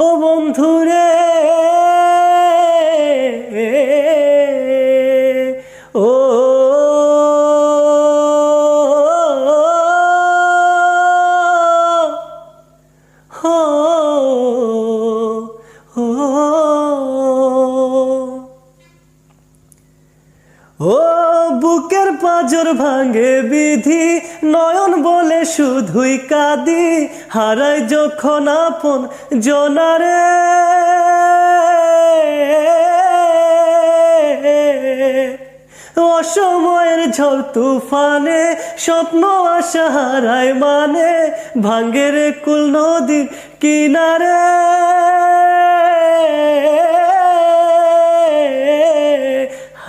ও বন্ধুরে ও ও বুকের পাজর ভাঙে বিধি, নয়ন বলে শুধুই কাঁদি, হারাই যখন আপন জনারে। অসময়ের ঝড় তুফানে, স্বপ্ন আশা হারায় মানে ভাঙ্গের কুল নদীর কিনারে।